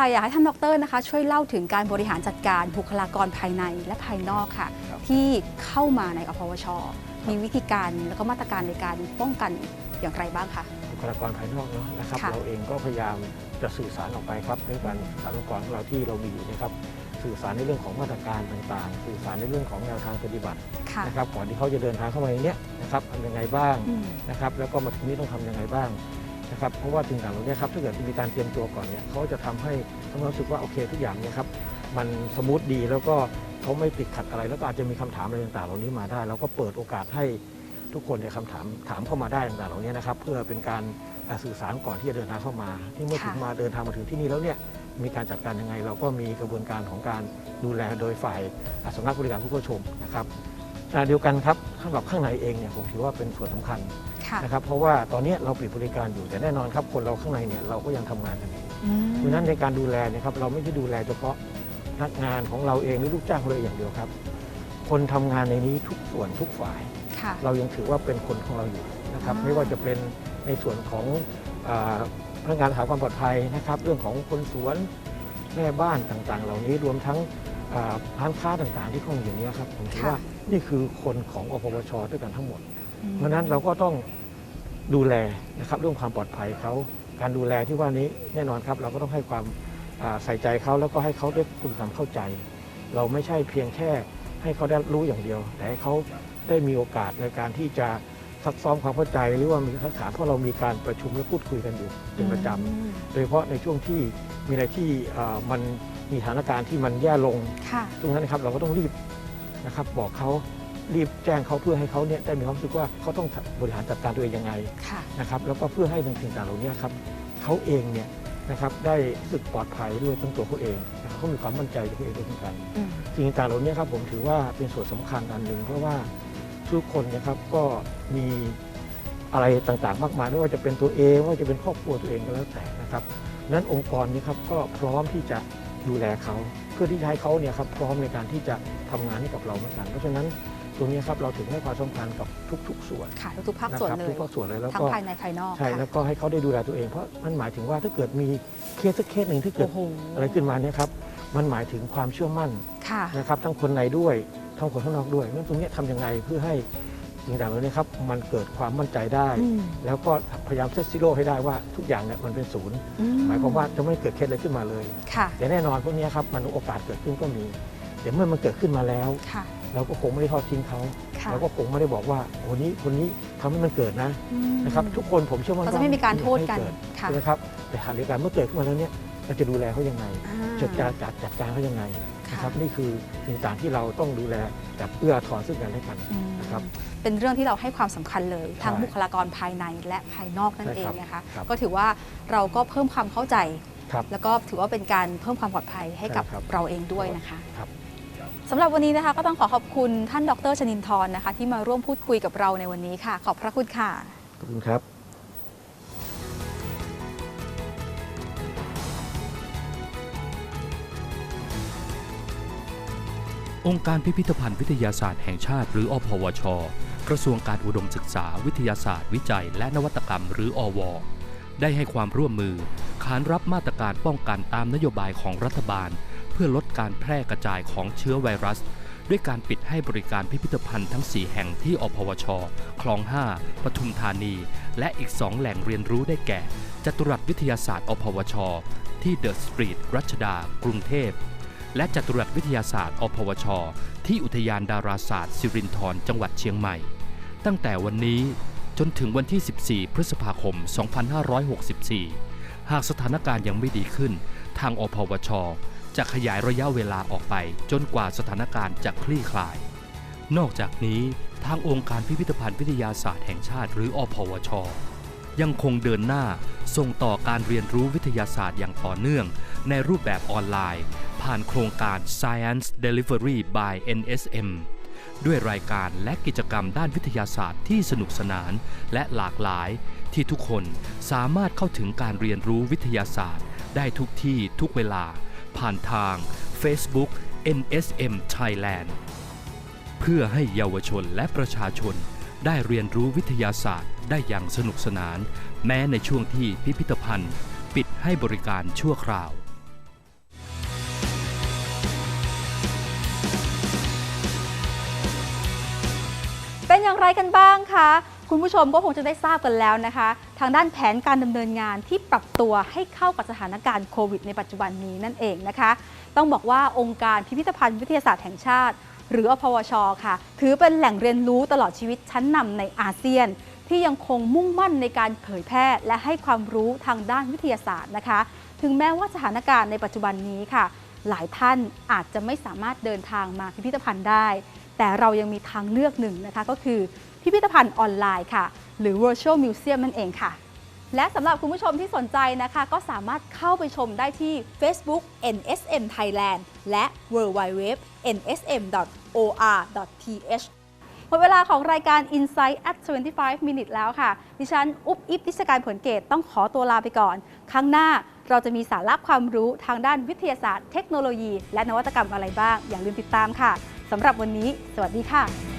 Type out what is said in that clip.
ค่ะอยากให้ท่านดรนะคะ ช่วยเล่าถึงการบริหารจัดการบุคลากรภายในและภายนอกค่ะครับที่เข้ามาในอพวช มีวิธีการแล้วก็มาตรการในการป้องกันอย่างไรบ้างคะบุคลากรภายนอกเนาะนะครับค่ะเราเองก็พยายามจะสื่อสารออกไปครับด้วยการสารองค์กรของเราที่เรามีอยู่นะครับสื่อสารในเรื่องของมาตรการต่างๆ สื่อสารในเรื่องของแนวทางปฏิบัติค่ะนะครับก่อนที่เขาจะเดินทางเข้ามาในเนี้ยนะครับทำยังไงบ้างอืมนะครับแล้วก็มาถึงนี้ต้องทำยังไงบ้าง นะครับเพราะว่าสิ่งต่างๆเหล่านี้ครับถ้าเกิดมีการเตรียมตัวก่อนเนี่ยเขาจะทำให้เขารู้สึกว่าโอเคทุกอย่างเนี่ยครับมันสมูทดีแล้วก็เขาไม่ติดขัดอะไร แล้วก็อาจจะมีคำถามอะไรต่างๆ เหล่านี้มาได้ แล้วก็เปิดโอกาสให้ทุกคนเนี่ยคำถามถามเข้ามาได้ต่างๆเหล่านี้นะครับเพื่อเป็นการอ่าสื่อสารก่อนที่จะเดินทางเข้ามา ที่เมื่อค่ะถึงมาเดินทางมาถึงที่นี่แล้วเนี่ยมีการจัดการยังไง เราก็มีกระบวนการของการดูแลโดยฝ่ายอ่าสำนักบริการผู้เข้าชมนะครับ ขณะเดียวกันครับสำหรับข้างในเองเนี่ยผมถือว่าเป็นส่วนสำคัญค่ะนะครับเพราะว่าตอนนี้เราปิดบริการอยู่แต่แน่นอนครับคนเราข้างในเนี่ยเราก็ยังทำงานกันอยู่อืมเพราะฉะนั้นในการดูแลเนี่ยครับเราไม่ได้ดูแลเฉพาะพนักงานของเราเองหรือลูกจ้างของเราเองอย่างเดียวครับ คนทำงานในนี้ทุกส่วนทุกฝ่าย ค่ะ เรายังถือว่าเป็นคนของเราอยู่นะครับ อ่า ไม่ว่าจะเป็นในส่วนของอาพนักงานรักษาความปลอดภัยนะครับ เรื่องของคนสวนแม่บ้านต่างๆ เหล่านี้รวมทั้งอ่า ร้านค้าต่างๆที่เข้ามาอยู่เนี้ครับผมคิดว่านี่คือคนของอปวชด้วยกันทั้งหมดอืมเพราะฉะนั้นเราก็ต้องดูแลนะครับเรื่องความปลอดภัยเขาการดูแลที่ว่านี้แน่นอนครับ เราก็ต้องให้ความอ่าใส่ใจเขาแล้วก็ให้เขาได้คุณความเข้าใจ เราไม่ใช่เพียงแค่ให้เขาได้รู้อย่างเดียว แต่ให้เขาได้มีโอกาสในการที่จะซักซ้อมความเข้าใจหรือว่ามีทักษะเพราะเรามีการประชุมและพูดคุยกันอยู่เป็นประจำอืมโดยเฉพาะในช่วงที่มีอะไรที่อ่ามัน มีสถานการณ์ที่มันแย่ลงค่ะ ตรงนั้นนะครับเราก็ต้องรีบนะครับบอกเขารีบแจ้งเขาเพื่อให้เขาเนี่ยได้มีความรู้สึกว่าเขาต้องบริหารจัดการตัวเองยังไงค่ะ นะครับแล้วก็เพื่อให้สิ่งต่างๆเหล่านี้ครับเขาเองเนี่ยนะครับได้รู้สึกปลอดภัยด้วยทั้งตัวเขาเองนะครับเขามีความมั่นใจในตัวเองด้วยเหมือนกัน อืม สิ่งต่างๆเหล่านี้ครับผมถือว่าเป็นส่วนสำคัญอันหนึ่งเพราะว่าทุกคนนะครับก็มีอะไรต่างๆ มากมายไม่ว่าจะเป็นตัวเองไม่ว่าจะเป็นครอบครัวตัวเองก็แล้วแต่นะครับนั้นองค์กรนี้ครับก็พร้อมที่จะ ดูแลเขาเพื่อที่จะให้เขาเนี่ยครับพร้อมในการที่จะทำงานให้กับเราเหมือนกัน เพราะฉะนั้นตรงนี้ครับเราถึงให้ความสำคัญกับทุก ๆ ส่วนค่ะทุกๆภาคนะส่วนครับเลทุยกภาคส่วนเลยแล้วทั้งก็ภายในภายนอกใช่ค่ะแล้วก็ให้เขาได้ดูแลตัวเองเพราะมันหมายถึงว่าถ้าเกิดมีเคสสักเคสหนึ่งที่เกิดโอ้โหอะไรขึ้นมาเนี่ยครับมันหมายถึงความเชื่อมั่นค่ะนะครับทั้งคนในด้วยทั้งคนข้างนอกด้วยนั่นตรงเนี้ยทำยังไงเพื่อให้ สิ่งต่างๆเหล่านี้ครับมันเกิดความมั่นใจได้ อืม แล้วก็พยายามเซตซิโร่ให้ได้ว่าทุกอย่างเนี่ยมันเป็นศูนย์ อืหมายความว่าจะไม่เกิดเคสอะไรขึ้นมาเลย ค่ะ แต่แน่นอนพวกเนี้ยครับมันโอกาสเกิดขึ้นก็มี แต่เมื่อมันเกิดขึ้นมาแล้ว ค่ะ เราก็คงไม่ได้ทอดทิ้งเขาค่ะเราก็คงไม่ได้บอกว่าคนนี้คนนี้ทำให้มันเกิดนะอืมนะครับ ทุกคนผมเชื่อว่าเราจะไม่มีการโทษกันให้เดค่ะใช่ไหมครับแต่หากเดียวกันเมื่อเกิดขึ้นมาแล้วเนี่ยเราจะดูแลเขายังไงอ่าจะจัดจัดจัดการเขายังไงค่ะ นะครับนี่คือสิ่งต่างที่เราต้องดูแลแบบเอื้ออาทอนซึ่งกันและกันอืมนะครับ เป็นเรื่องที่เราให้ความสำคัญเลย ทั้งใช่บุคลากรภายในและภายนอกนั่นใช่เอคงรับนะคะ ครับก็ถือว่าเราก็เพิ่มความเข้าใจ ครับแล้วก็ถือว่าเป็นการเพิ่มความปลอดภัยให้กับใช่ครับเราเองด้วยนะคะครับ สำหรับวันนี้นะคะก็ต้องขอขอบคุณท่านดรชนินทร์นะคะ ที่มาร่วมพูดคุยกับเราในวันนี้ค่ะ ขอบพระคุณค่ะ ขอบคุณครับ องค์การพิพิธภัณฑ์วิทยาศาสตร์แห่งชาติ หรืออพวช กระทรวงการอุดมศึกษา วิทยาศาสตร์ วิจัย และนวัตกรรม หรืออว ได้ให้ความร่วมมือ ขานรับมาตรการป้องกันตามนโยบายของรัฐบาล เพื่อลดการแพร่กระจายของเชื้อไวรัส ด้วยการปิดให้บริการพิพิธภัณฑ์ทั้ง 4 แห่งที่อพวช คลอง 5 ปทุมธานี และอีก 2 แหล่งเรียนรู้ได้แก่จตุรัสวิทยาศาสตร์อพวช ที่เดอะสตรีทรัชดา กรุงเทพ และจัตุรัสวิทยาศาสตร์อพวช ที่อุทยานดาราศาสตร์สิรินธรจังหวัดเชียงใหม่ ตั้งแต่วันนี้จนถึงวันที่ 14 พฤษภาคม 2564 หากสถานการณ์ยังไม่ดีขึ้น ทางอพวช จะขยายระยะเวลาออกไป จนกว่าสถานการณ์จะคลี่คลาย นอกจากนี้ทางองค์การพิพิธภัณฑ์วิทยาศาสตร์แห่งชาติ หรืออพวช ยังคงเดินหน้า ส่งต่อการเรียนรู้วิทยาศาสตร์อย่างต่อเนื่อง ในรูปแบบออนไลน์ ผ่านโครงการ Science Delivery by NSM ด้วยรายการและกิจกรรมด้านวิทยาศาสตร์ที่สนุกสนานและหลากหลาย ที่ทุกคนสามารถเข้าถึงการเรียนรู้วิทยาศาสตร์ ได้ทุกที่ทุกเวลา ผ่านทาง Facebook NSM Thailand เพื่อให้เยาวชนและประชาชน ได้เรียนรู้วิทยาศาสตร์ได้อย่างสนุกสนาน แม้ในช่วงที่พิพิธภัณฑ์ ปิดให้บริการชั่วคราวเป็นอย่างไรกันบ้างคะ คุณผู้ชมก็คงจะได้ทราบกันแล้วนะคะ ทางด้านแผนการดำเนินงานที่ปรับตัวให้เข้ากับสถานการณ์โควิดในปัจจุบันนี้นั่นเองนะคะ ต้องบอกว่าองค์การพิพิธภัณฑ์วิทยาศาสตร์แห่งชาติ หรืออพวชค่ะ ถือเป็นแหล่งเรียนรู้ตลอดชีวิตชั้นนำในอาเซียน ที่ยังคงมุ่งมั่นในการเผยแพร่และให้ความรู้ทางด้านวิทยาศาสตร์นะคะ ถึงแม้ว่าสถานการณ์ในปัจจุบันนี้ค่ะ หลายท่านอาจจะไม่สามารถเดินทางมาพิพิธภัณฑ์ได้ แต่เรายังมีทางเลือกหนึ่งนะคะก็คือพิพิธภัณฑ์ออนไลน์ค่ะ หรือ virtual museum นั่นเองค่ะ และสำหรับคุณผู้ชมที่สนใจนะคะ ก็สามารถเข้าไปชมได้ที่ Facebook NSM Thailand และ www nsm.or.th หมดเวลาของรายการ Insight at 25 minutes แล้วค่ะ ดิฉัน อุ๊บอิบดิชการผลเกตต้องขอตัวลาไปก่อน ครั้งหน้าเราจะมีสาระความรู้ทางด้านวิทยาศาสตร์ เทคโนโลยี และนวัตกรรมอะไรบ้าง อย่าลืมติดตามค่ะสำหรับวันนี้ สวัสดีค่ะ